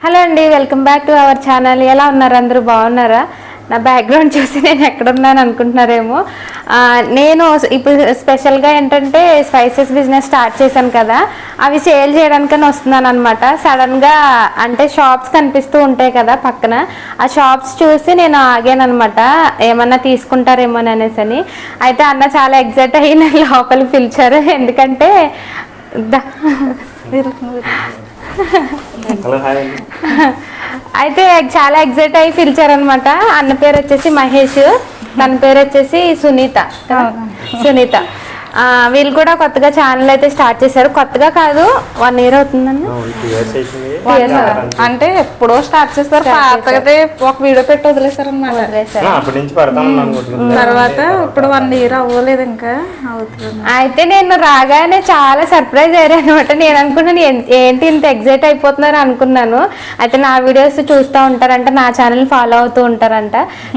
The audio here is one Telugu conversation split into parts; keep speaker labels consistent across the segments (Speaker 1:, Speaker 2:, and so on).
Speaker 1: హలో అండి welcome back to our channel. ఎలా ఉన్నారు? అందరూ బాగున్నారా? నా బ్యాక్గ్రౌండ్ చూసి నేను ఎక్కడున్నాను అనుకుంటున్నారేమో. నేను ఇప్పుడు స్పెషల్గా ఏంటంటే స్పైసెస్ బిజినెస్ స్టార్ట్ చేశాను కదా. అవి సేల్ చేయడానికని వస్తున్నాను అనమాట సడన్గా అంటే షాప్స్ కనిపిస్తూ ఉంటాయి కదా పక్కన. ఆ షాప్స్ చూసి నేను ఆగాను అనమాట ఏమన్నా తీసుకుంటారేమో అనేసి అని అయితే అన్న చాలా ఎగ్జైట్ అయ్యి నన్ను లోపలికి పిలిచారు. ఎందుకంటే అయితే చాలా ఎగ్జైట్ అయ్యి పిలిచారనమాట అన్న పేరు వచ్చేసి మహేష్. తన పేరు వచ్చేసి సునీత. సునీత. వీళ్ళు కూడా కొత్తగా ఛానల్ అయితే స్టార్ట్ చేశారు. కొత్తగా కాదు వన్ ఇయర్ అవుతుందండి.
Speaker 2: అంటే ఎప్పుడో స్టార్ట్ చేస్తారు. ఒక వీడియో పెట్టి
Speaker 3: అనుకుంటున్నాను.
Speaker 2: తర్వాత ఇప్పుడు వన్ ఇయర్ అవ్వలేదు ఇంకా అవుతుంది
Speaker 1: అయితే నేను రాగానే చాలా సర్ప్రైజ్ అయ్యారు అనమాట నేను అనుకున్నాను "ఏం- ఏంటి ఇంత ఎగ్జైట్ అయిపోతున్నారు అనుకున్నాను. అయితే నా వీడియోస్ చూస్తూ ఉంటారంట నా ఛానల్ ఫాలో అవుతూ ఉంటారంట.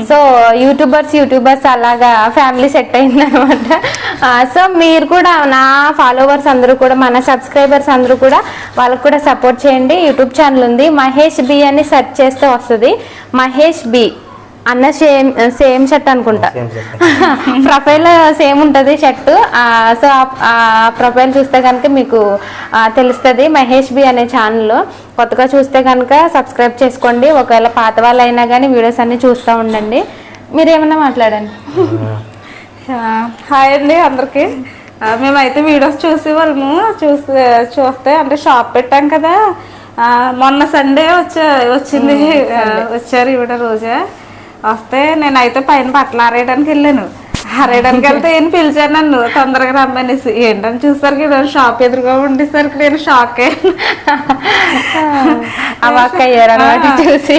Speaker 1: సో యూట్యూబర్స్ యూట్యూబర్స్ అలాగా ఫ్యామిలీ సెట్ అయింది అనమాట సో మీరు కూడా నా ఫాలోవర్స్ అందరూ కూడా మన సబ్స్క్రైబర్స్ అందరూ కూడా వాళ్ళకు కూడా సపోర్ట్ చేయండి. యూట్యూబ్ ఛానల్ ఉంది. మహేష్ బి అని సెర్చ్ చేస్తే వస్తుంది. మహేష్ బి అన్న సేమ్ సేమ్ షర్ట్ అనుకుంటా. ప్రొఫైల్ సేమ్ ఉంటుంది షర్ట్. సో ఆ ప్రొఫైల్ చూస్తే కనుక మీకు తెలుస్తుంది మహేష్ బి అనే ఛానల్ కొత్తగా చూస్తే కనుక సబ్స్క్రైబ్ చేసుకోండి. ఒకవేళ పాత వాళ్ళు అయినా కానీ వీడియోస్ అన్ని చూస్తూ ఉండండి. మీరు ఏమన్నా మాట్లాడండి
Speaker 2: హాయ్ అండి అందరికి మేమైతే వీడియోస్ చూసి వాళ్ళము చూసి చూస్తే అంటే షాప్ పెట్టాం కదా మొన్న సండే వచ్చా వచ్చింది వచ్చారు ఈవిడ రోజా వస్తే నేనైతే పైన బట్టలు ఆరేయడానికి వెళ్ళాను ఆరేయడానికి వెళ్తే ఏం పిలిచాను నన్ను తొందరగా రమ్మనేసి ఏంటని చూసరికి షాప్ ఎదురుగా ఉండేసరికి నేను షాక్ అయ్యాను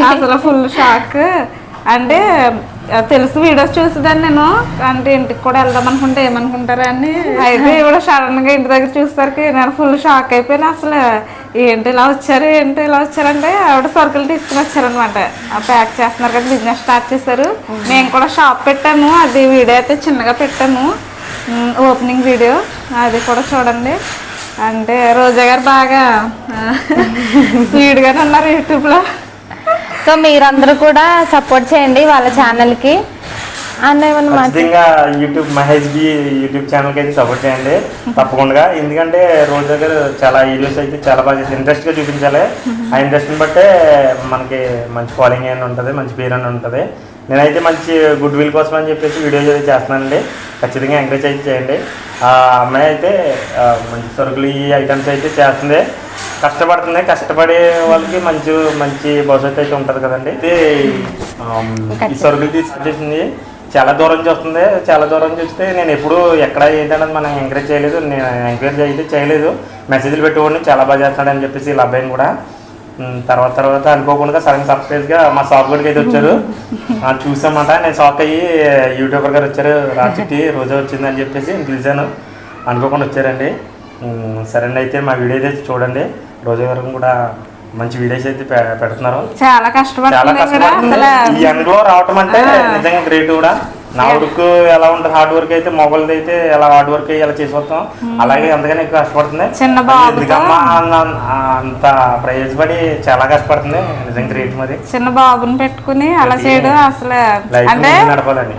Speaker 2: అసలు ఫుల్ షాక్ అంటే తెలుసు వీడియోస్ చూసేదాన్ని నేను. అంటే ఇంటికి కూడా వెళ్దాం అనుకుంటే ఏమనుకుంటారా అని. అయితే ఇప్పుడు సడన్గా ఇంటి దగ్గర చూసేసరికి నేను ఫుల్ షాక్ అయిపోయినా. అసలు ఏంటి ఇలా వచ్చారు ఏంటి ఇలా వచ్చారంటే ఆవిడ సరుకులు తీసుకుని వచ్చారనమాట ప్యాక్ చేస్తున్నారు కదా బిజినెస్ స్టార్ట్ చేశారు. నేను కూడా షాప్ పెట్టాను. అది వీడియో అయితే చిన్నగా పెట్టాను. ఓపెనింగ్ వీడియో అది కూడా చూడండి. అంటే రోజా గారు బాగా స్పీడ్గానే ఉన్నారు యూట్యూబ్లో.
Speaker 1: సో మీరందరూ కూడా సపోర్ట్ చేయండి వాళ్ళ ఛానల్కి. అన్న
Speaker 3: ఖచ్చితంగా యూట్యూబ్ మహేష్ బి యూట్యూబ్ ఛానల్కి అయితే సపోర్ట్ చేయండి. తప్పకుండా. ఎందుకంటే రోజు దగ్గర చాలా వీడియోస్ అయితే చాలా బాగా ఇంట్రెస్ట్గా చూపించాలి. ఆ ఇంట్రెస్ట్ని బట్టే మనకి మంచి ఫాలోయింగ్ అని ఉంటుంది మంచి పేరు అని ఉంటుంది. నేనైతే మంచి గుడ్ విల్ కోసం అని చెప్పేసి వీడియోస్ అయితే చేస్తున్నానండి. ఖచ్చితంగా ఎంకరేజ్ అయితే చేయండి. ఆ అమ్మాయి అయితే మంచి సరుకులు ఈ ఐటమ్స్ అయితే చేస్తుంది. కష్టపడుతుంది కష్టపడే వాళ్ళకి మంచి మంచి భవిష్యత్తు అయితే ఉంటుంది కదండి. ఈ సరుకులు తీసుకొచ్చేసింది. చాలా దూరం నుంచి వస్తుంది. చాలా దూరం నుంచి వస్తే నేను ఎప్పుడు ఎక్కడ ఏంటన్నది మనం ఎంకరేజ్ చేయలేదు. నేను ఎంకరేజ్ అయితే చేయలేదు. మెసేజ్లు పెట్టేవాడిని చాలా బాగా చేస్తాడని చెప్పేసి ఇలా అబ్బాయిని కూడా. తర్వాత తర్వాత అనుకోకుండా సడన్ సర్ప్రైజ్గా మా షాప్ గుడికి అయితే వచ్చారు. చూసామాట. నేను షాక్ అయ్యి యూట్యూబర్ గారు వచ్చారు. రాచిట్టి రోజా వచ్చిందని చెప్పేసి పిలిచాను. అనుకోకుండా వచ్చారండి. సరేండి అయితే మా వీడియో అయితే చూడండి. రోజా గారు కూడా మంచి వీడియోస్ అయితే పెడుతున్నారు.
Speaker 2: చాలా అసలు.
Speaker 3: ఈ ఎండలో రావటం అంటే నిజంగా గ్రేట్ కూడా. నా వర్క్ ఎలా ఉంటుంది? హార్డ్ వర్క్ అయితే మొబైల్ అయితే ఎలా హార్డ్ వర్క్ ఎలా చేసి వస్తాం? అలాగే అంతగానే ఎక్కువ కష్టపడుతుంది.
Speaker 2: చిన్న
Speaker 3: అన్న- అంత ప్రయోజపడి చాలా కష్టపడుతుంది. నిజంగా గ్రేట్ మరి.
Speaker 2: చిన్న బాబుని పెట్టుకుని అలా చేయడం అసలు అంటే
Speaker 3: నడపాలని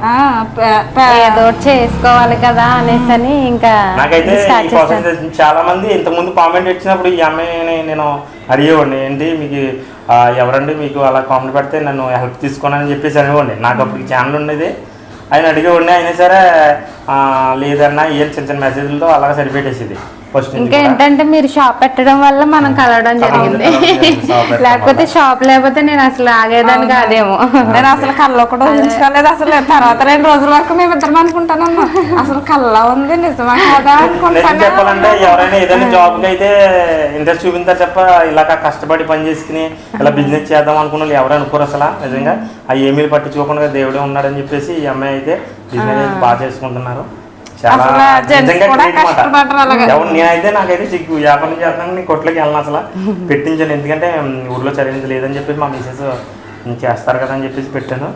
Speaker 1: ఏదో చేసుకోవాలి కదా అనేసి అని ఇంకా
Speaker 3: నాకైతే చాలా మంది ఇంతకుముందు కామెంట్ ఇచ్చినప్పుడు ఈ అమ్మాయిని నేను అడిగేవాడిని ఏంటి మీకు ఎవరండి మీకు అలా కామెంట్ పెడితే నన్ను హెల్ప్ తీసుకోనని చెప్పేసి అనేవాడిని. నాకు అప్పుడు ఛానల్ ఉండేది. ఆయన అడిగేవాడిని అయినా సరే లేదన్నా ఏం చిన్న చిన్న మెసేజ్లతో అలాగే సరిపెట్టేసేది. ఫస్ట్
Speaker 1: ఇంకా. ఏంటంటే మీరు షాప్ పెట్టడం వల్ల మనం కలవడం జరిగింది. లేకపోతే షాప్ లేకపోతే నేను అసలు ఆగేదాన్ని కాదేమో.
Speaker 2: నేను అసలు కల్లో కూడా ఊహించుకోలేదు అసలు. తర్వాత రెండు రోజుల వరకు మేము ఇద్దరం అనుకుంటాను అసలు కల్లా ఉంది నిజమా కదా అనుకుంటాను?
Speaker 3: చెప్పాలంటే ఎవరైనా ఏదైనా జాబ్ అయితే ఇంట్రెస్ట్ చూపించారు చెప్ప ఇలాగ కష్టపడి పని చేసుకుని ఇలా బిజినెస్ చేద్దాం అనుకున్న వాళ్ళు ఎవరు అనుకోరు అసలు నిజంగా. ఆ ఏమీ పట్టించుకోకుండా దేవుడే ఉన్నాడని చెప్పేసి ఈ అమ్మాయి అయితే బిజినెస్ అయితే బాగా చేసుకుంటున్నారు. చాలా నేనైతే నాకైతే సిగ్గు. వ్యాపారం చేస్తాను నేను కొట్లకి వెళ్ళను అసలు. పెట్టించాను. ఎందుకంటే ఊర్లో చదివింది లేదని చెప్పేసి మా మిసెస్ చేస్తారు కదా అని చెప్పేసి పెట్టాను.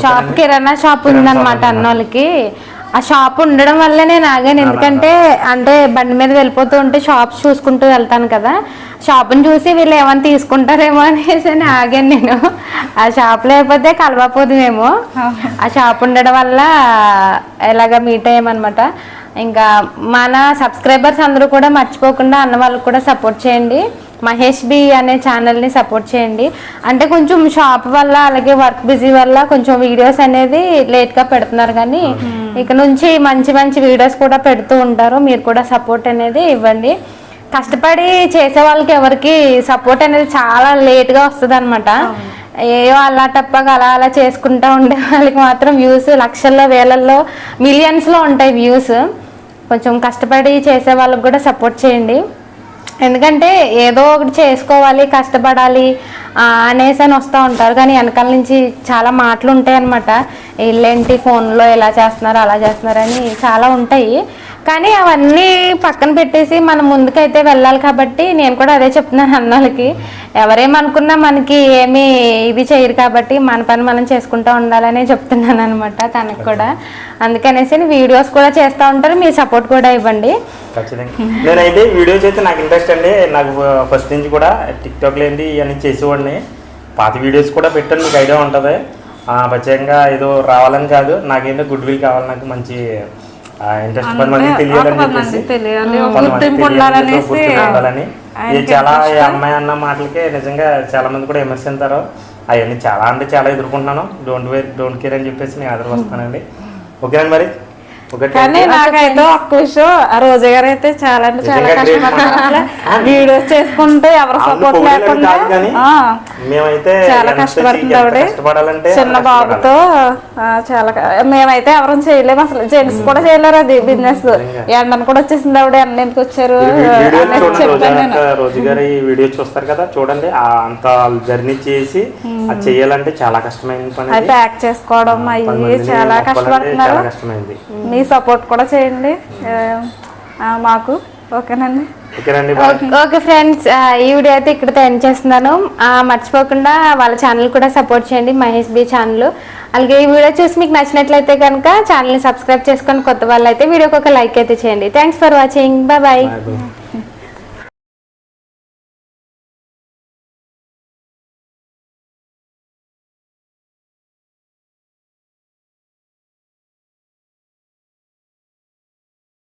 Speaker 1: షాప్ కిరాణా షాప్ ఉందన్నమాట అన్నోళ్ళకి. ఆ షాప్ ఉండడం వల్ల నేను ఆగాను ఎందుకంటే అంటే బండి మీద వెళ్ళిపోతూ ఉంటే షాప్స్ చూసుకుంటూ వెళ్తాను కదా. షాప్ని చూసి వీళ్ళు ఏమైనా తీసుకుంటారేమో అనేసి అని ఆగాను నేను. ఆ షాప్ లేకపోతే కలవపోదుమేమో ఆ. షాప్ ఉండడం వల్ల ఎలాగ మీట్ అయ్యామన్నమాట. ఇంకా మన సబ్స్క్రైబర్స్ అందరూ కూడా మర్చిపోకుండా అన్న వాళ్ళకి కూడా సపోర్ట్ చేయండి. మహేష్ బి అనే ఛానల్ని సపోర్ట్ చేయండి. అంటే కొంచెం షాప్ వల్ల అలాగే వర్క్ బిజీ వల్ల కొంచెం వీడియోస్ అనేది లేట్గా పెడుతున్నారు కానీ ఇక నుంచి మంచి మంచి వీడియోస్ కూడా పెడుతూ ఉంటారు. మీరు కూడా సపోర్ట్ అనేది ఇవ్వండి. కష్టపడి చేసే వాళ్ళకి ఎవరికి సపోర్ట్ అనేది చాలా లేట్గా వస్తుంది అనమాట ఏవో అలా తప్పగా అలా అలా చేసుకుంటా ఉండే వాళ్ళకి మాత్రం వ్యూస్ లక్షల్లో వేలల్లో మిలియన్స్లో ఉంటాయి వ్యూస్ కొంచెం కష్టపడి చేసే వాళ్ళకి కూడా సపోర్ట్ చేయండి. ఎందుకంటే ఏదో ఒకటి చేసుకోవాలి కష్టపడాలి అనేసి అని వస్తూ ఉంటారు. కానీ వెనకాల నుంచి చాలా మాటలు ఉంటాయి అనమాట వీళ్ళేంటి ఫోన్లో ఎలా చేస్తున్నారు అలా చేస్తున్నారు అని చాలా ఉంటాయి. కానీ అవన్నీ పక్కన పెట్టేసి మనం ముందుకైతే వెళ్ళాలి కాబట్టి నేను కూడా అదే చెప్తున్నాను అన్నలకి ఎవరేమనుకున్నా మనకి ఏమీ ఇది చేయరు కాబట్టి మన పని మనం చేసుకుంటూ ఉండాలనే చెప్తున్నాను అనమాట తనకు కూడా. అందుకనేసి వీడియోస్ కూడా చేస్తూ ఉంటారు మీ సపోర్ట్ కూడా ఇవ్వండి.
Speaker 3: ఖచ్చితంగా. నేనైతే వీడియోస్ అయితే నాకు ఇంట్రెస్ట్ అండి. నాకు ఫస్ట్ నుంచి కూడా టిక్టాక్లో ఏంటి ఇవన్నీ చేసేవాడిని. పాత వీడియోస్ కూడా పెట్టాను మీకు ఐడియా ఉంటుంది. ప్రత్యేకంగా ఏదో రావాలని కాదు. నాకేంటో గుడ్ విల్ కావాలి నాకు మంచి ఇంట్రెస్ట్ తెలియాలని
Speaker 2: తెలియాలి, ఉండాలనేసి
Speaker 3: చాలా అమ్మాయి అన్న మాటలకి నిజంగా చాలా మంది కూడా విమర్శింటారు అవన్నీ చాలా అంటే చాలా ఎదుర్కొంటున్నాను. డోంట్ వేర్ డోంట్ కేర్ అని చెప్పేసి నేను ఆదరణ వస్తానండి. ఓకేనండి మరి?
Speaker 2: కానీ నాకైతే ఒక్క విషయం ఆ రోజా గారు అయితే చాలా అంటే చాలా
Speaker 3: మాట.
Speaker 2: వీడియోస్ చేసుకుంటే ఎవరు సపోర్ట్ లేకుండా
Speaker 3: మేమైతే
Speaker 2: చాలా కష్టపడుతుంది చిన్న బాబుతో చాలా మేమైతే ఎవరం చేయలేము అసలు. జెంట్స్ కూడా చేయలేరు అది బిజినెస్ ఎండను కూడా వచ్చేసింది ఆవిడ ఎండ ఎందుకు వచ్చారు?
Speaker 3: ఈ రోజా గారి వీడియో చూస్తారు కదా చూడండి అంత జర్నీ చేసి అది చేయాలంటే చాలా కష్టమైన పని.
Speaker 2: ప్యాక్ చేసుకోవడం అయ్యి చాలా కష్టపడుతున్నారు.
Speaker 3: చాలా కష్టమైంది.
Speaker 2: మీ సపోర్ట్ కూడా చేయండి. మాకు. ఓకేనండి?
Speaker 1: Okay- okay friends. ఈ వీడియో అయితే ఇక్కడితో ఎండ్ చేస్తున్నాను. మర్చిపోకుండా వాళ్ళ ఛానల్ కూడా సపోర్ట్ చేయండి మహేష్ బి ఛానల్. అలాగే ఈ వీడియో చూసి మీకు నచ్చినట్లయితే కనుక ఛానల్ని సబ్స్క్రైబ్ చేసుకొని కొత్త వాళ్ళు అయితే వీడియోకి ఒక లైక్ అయితే చేయండి. Thanks for watching
Speaker 3: bye bye.